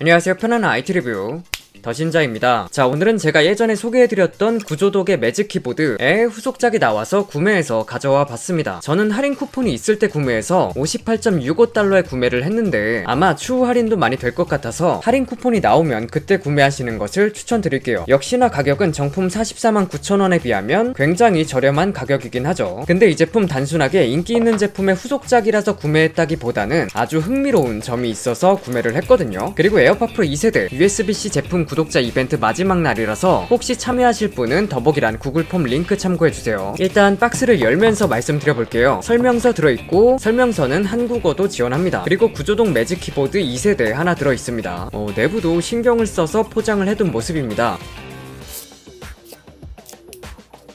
안녕하세요. 편안한 IT 리뷰. 더신자입니다. 자, 오늘은 제가 예전에 소개해드렸던 구조독의 매직 키보드의 후속작이 나와서 구매해서 가져와 봤습니다. 저는 할인 쿠폰이 있을 때 구매해서 58.65달러에 구매를 했는데 아마 추후 할인도 많이 될 것 같아서 할인 쿠폰이 나오면 그때 구매하시는 것을 추천드릴게요. 역시나 가격은 정품 44만 9천원에 비하면 굉장히 저렴한 가격이긴 하죠. 근데 이 제품 단순하게 인기 있는 제품의 후속작이라서 구매했다기보다는 아주 흥미로운 점이 있어서 구매를 했거든요. 그리고 에어팟 프로 2세대 USB-C 제품 구독자 이벤트 마지막 날이라서 혹시 참여하실 분은 더보기란 구글 폼 링크 참고해주세요. 일단 박스를 열면서 말씀드려볼게요. 설명서 들어있고 설명서는 한국어도 지원합니다. 그리고 구조동 매직 키보드 2세대 하나 들어있습니다. 어, 내부도 신경을 써서 포장을 해둔 모습입니다.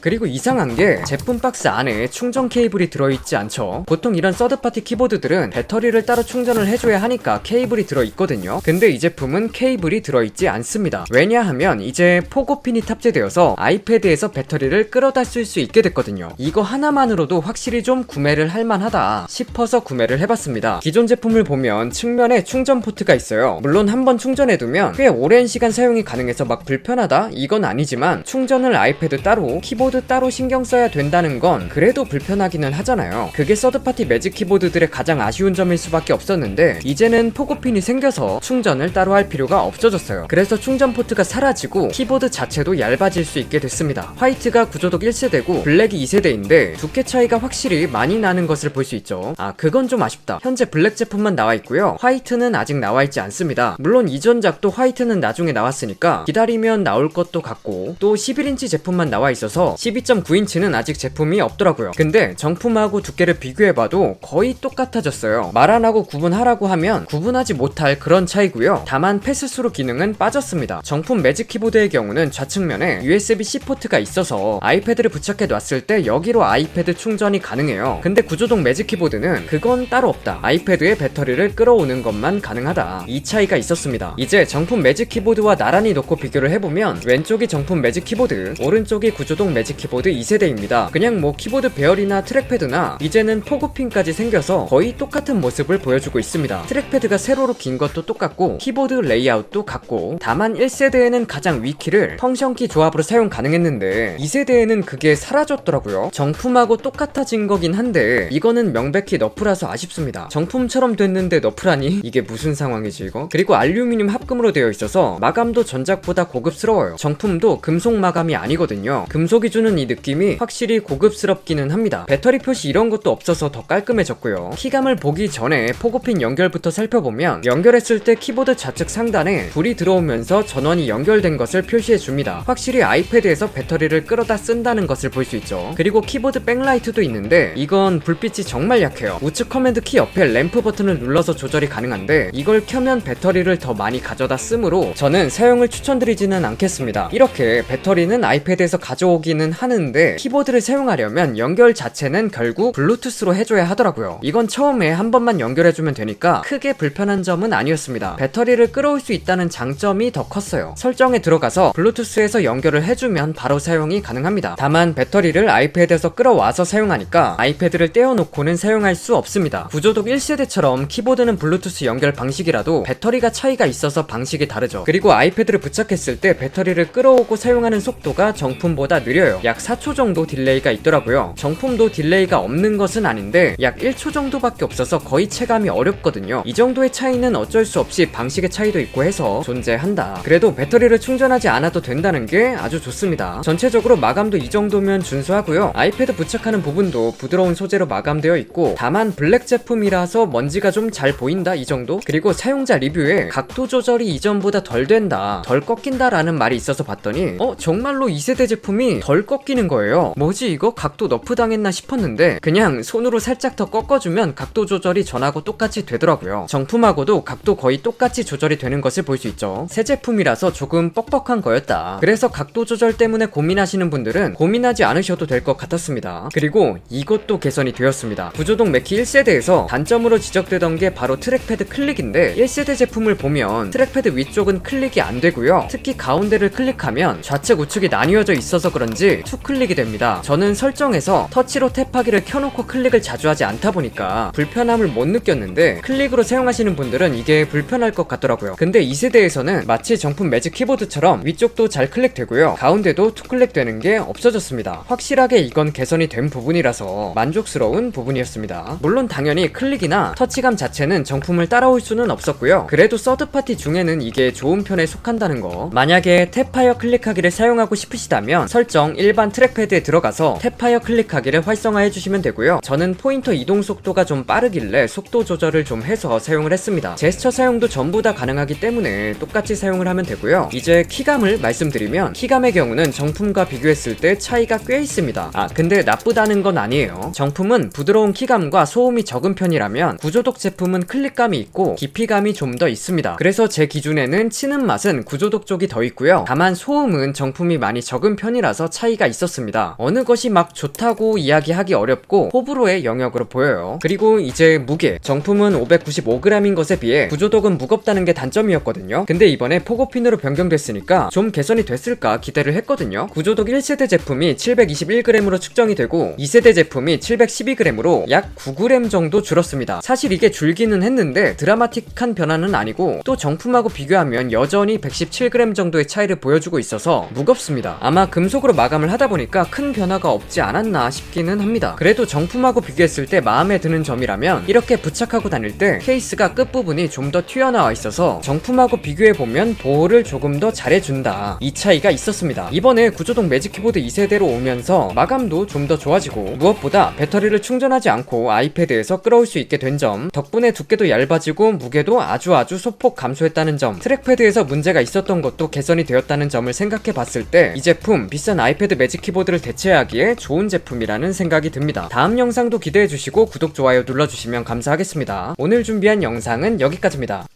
그리고 이상한 게 제품 박스 안에 충전 케이블이 들어있지 않죠. 보통 이런 서드파티 키보드들은 배터리를 따로 충전을 해줘야 하니까 케이블이 들어있거든요. 근데 이 제품은 케이블이 들어있지 않습니다. 왜냐하면 이제 포고핀이 탑재되어서 아이패드에서 배터리를 끌어다 쓸 수 있게 됐거든요. 이거 하나만으로도 확실히 좀 구매를 할만하다 싶어서 구매를 해봤습니다. 기존 제품을 보면 측면에 충전 포트가 있어요. 물론 한번 충전해두면 꽤 오랜 시간 사용이 가능해서 막 불편하다? 이건 아니지만 충전을 아이패드 따로 키보드 따로 신경 써야 된다는 건 그래도 불편하기는 하잖아요. 그게 서드파티 매직 키보드들의 가장 아쉬운 점일 수밖에 없었는데 이제는 포고핀이 생겨서 충전을 따로 할 필요가 없어졌어요. 그래서 충전 포트가 사라지고 키보드 자체도 얇아질 수 있게 됐습니다. 화이트가 구조독 1세대고 블랙이 2세대인데 두께 차이가 확실히 많이 나는 것을 볼 수 있죠. 아 그건 좀 아쉽다. 현재 블랙 제품만 나와 있고요. 화이트는 아직 나와 있지 않습니다. 물론 이전작도 화이트는 나중에 나왔으니까 기다리면 나올 것도 같고 또 11인치 제품만 나와 있어서 12.9인치는 아직 제품이 없더라고요. 근데 정품하고 두께를 비교해봐도 거의 똑같아졌어요. 말 안 하고 구분하라고 하면 구분하지 못할 그런 차이고요. 다만 패스스루 기능은 빠졌습니다. 정품 매직 키보드의 경우는 좌측면에 USB-C 포트가 있어서 아이패드를 부착해 놨을 때 여기로 아이패드 충전이 가능해요. 근데 구조동 매직 키보드는 그건 따로 없다. 아이패드에 배터리를 끌어오는 것만 가능하다. 이 차이가 있었습니다. 이제 정품 매직 키보드와 나란히 놓고 비교를 해보면 왼쪽이 정품 매직 키보드, 오른쪽이 구조동 매직 키보드 2세대입니다. 그냥 뭐 키보드 배열이나 트랙패드나 이제는 포구핀까지 생겨서 거의 똑같은 모습을 보여주고 있습니다. 트랙패드가 세로로 긴 것도 똑같고 키보드 레이아웃도 같고 다만 1세대에는 가장 위키를 펑션키 조합으로 사용 가능했는데 2세대에는 그게 사라졌더라고요. 정품하고 똑같아진 거긴 한데 이거는 명백히 너프라서 아쉽습니다. 정품처럼 됐는데 너프라니 이게 무슨 상황이지 이거? 그리고 알루미늄 합금으로 되어 있어서 마감도 전작보다 고급스러워요. 정품도 금속 마감이 아니거든요. 금속이 주는 이 느낌이 확실히 고급스럽기는 합니다. 배터리 표시 이런 것도 없어서 더 깔끔해졌고요. 키감을 보기 전에 포고핀 연결부터 살펴보면 연결했을 때 키보드 좌측 상단에 불이 들어오면서 전원이 연결된 것을 표시해 줍니다. 확실히 아이패드에서 배터리를 끌어다 쓴다는 것을 볼 수 있죠. 그리고 키보드 백라이트도 있는데 이건 불빛이 정말 약해요. 우측 커맨드 키 옆에 램프 버튼을 눌러서 조절이 가능한데 이걸 켜면 배터리를 더 많이 가져다 쓰므로 저는 사용을 추천드리지는 않겠습니다. 이렇게 배터리는 아이패드에서 가져오기는 하는데 키보드를 사용하려면 연결 자체는 결국 블루투스로 해줘야 하더라고요. 이건 처음에 한 번만 연결해주면 되니까 크게 불편한 점은 아니었습니다. 배터리를 끌어올 수 있다는 장점이 더 컸어요. 설정에 들어가서 블루투스에서 연결을 해주면 바로 사용이 가능합니다. 다만 배터리를 아이패드에서 끌어와서 사용하니까 아이패드를 떼어놓고는 사용할 수 없습니다. 구조독 1세대처럼 키보드는 블루투스 연결 방식이라도 배터리가 차이가 있어서 방식이 다르죠. 그리고 아이패드를 부착했을 때 배터리를 끌어오고 사용하는 속도가 정품보다 느려 요. 약 4초 정도 딜레이가 있더라고요. 정품도 딜레이가 없는 것은 아닌데 약 1초 정도밖에 없어서 거의 체감이 어렵거든요. 이 정도의 차이는 어쩔 수 없이 방식의 차이도 있고 해서 존재한다. 그래도 배터리를 충전하지 않아도 된다는 게 아주 좋습니다. 전체적으로 마감도 이 정도면 준수하고요. 아이패드 부착하는 부분도 부드러운 소재로 마감되어 있고 다만 블랙 제품이라서 먼지가 좀 잘 보인다 이 정도? 그리고 사용자 리뷰에 각도 조절이 이전보다 덜 된다, 덜 꺾인다라는 말이 있어서 봤더니 어 정말로 2세대 제품이 덜 꺾이는 거예요. 뭐지 이거 각도 너프 당했나 싶었는데 그냥 손으로 살짝 더 꺾어주면 각도 조절이 전하고 똑같이 되더라고요. 정품하고도 각도 거의 똑같이 조절이 되는 것을 볼 수 있죠. 새 제품이라서 조금 뻑뻑한 거였다. 그래서 각도 조절 때문에 고민하시는 분들은 고민하지 않으셔도 될 것 같았습니다. 그리고 이것도 개선이 되었습니다. 구조동 매키 1세대에서 단점으로 지적되던 게 바로 트랙패드 클릭인데 1세대 제품을 보면 트랙패드 위쪽은 클릭이 안 되고요. 특히 가운데를 클릭하면 좌측 우측이 나뉘어져 있어서 그런지 없이 투 클릭이 됩니다. 저는 설정에서 터치로 탭하기를 켜놓고 클릭을 자주 하지 않다 보니까 불편함을 못 느꼈는데 클릭으로 사용하시는 분들은 이게 불편할 것 같더라고요. 근데 이 세대에서는 마치 정품 매직 키보드처럼 위쪽도 잘 클릭되고요. 가운데도 투 클릭 되는 게 없어졌습니다. 확실하게 이건 개선이 된 부분이라서 만족스러운 부분이었습니다. 물론 당연히 클릭이나 터치감 자체는 정품을 따라올 수는 없었고요. 그래도 서드파티 중에는 이게 좋은 편에 속한다는 거. 만약에 탭하여 클릭하기를 사용하고 싶으시다면 설정 일반 트랙패드에 들어가서 탭하여 클릭하기를 활성화해 주시면 되고요. 저는 포인터 이동 속도가 좀 빠르길래 속도 조절을 좀 해서 사용을 했습니다. 제스처 사용도 전부 다 가능하기 때문에 똑같이 사용을 하면 되고요. 이제 키감을 말씀드리면 키감의 경우는 정품과 비교했을 때 차이가 꽤 있습니다. 아 근데 나쁘다는 건 아니에요. 정품은 부드러운 키감과 소음이 적은 편이라면 구조독 제품은 클릭감이 있고 깊이감이 좀 더 있습니다. 그래서 제 기준에는 치는 맛은 구조독 쪽이 더 있고요. 다만 소음은 정품이 많이 적은 편이라서 차이 가 있었습니다. 어느 것이 막 좋다고 이야기하기 어렵고 호불호의 영역으로 보여요. 그리고 이제 무게. 정품은 595g인 것에 비해 구조독은 무겁다는 게 단점이었거든요. 근데 이번에 포고핀으로 변경됐으니까 좀 개선이 됐을까 기대를 했거든요. 구조독 1세대 제품이 721g으로 측정이 되고 2세대 제품이 712g으로 약 9g 정도 줄었습니다. 사실 이게 줄기는 했는데 드라마틱한 변화는 아니고 또 정품하고 비교하면 여전히 117g 정도의 차이를 보여주고 있어서 무겁습니다. 아마 금속으로 마감 을 하다 보니까 큰 변화가 없지 않았나 싶기는 합니다. 그래도 정품하고 비교했을 때 마음에 드는 점이라면 이렇게 부착하고 다닐 때 케이스가 끝부분이 좀 더 튀어나와 있어서 정품하고 비교해보면 보호를 조금 더 잘해준다. 이 차이가 있었습니다. 이번에 구조동 매직 키보드 2세대로 오면서 마감도 좀 더 좋아지고 무엇보다 배터리를 충전하지 않고 아이패드에서 끌어올 수 있게 된 점 덕분에 두께도 얇아지고 무게도 아주 아주 소폭 감소했다는 점 트랙패드에서 문제가 있었던 것도 개선이 되었다는 점을 생각해 봤을 때 이 제품 비싼 아이패드 매직 키보드를 대체하기에 좋은 제품이라는 생각이 듭니다. 다음 영상도 기대해 주시고 구독 좋아요 눌러주시면 감사하겠습니다. 오늘 준비한 영상은 여기까지입니다.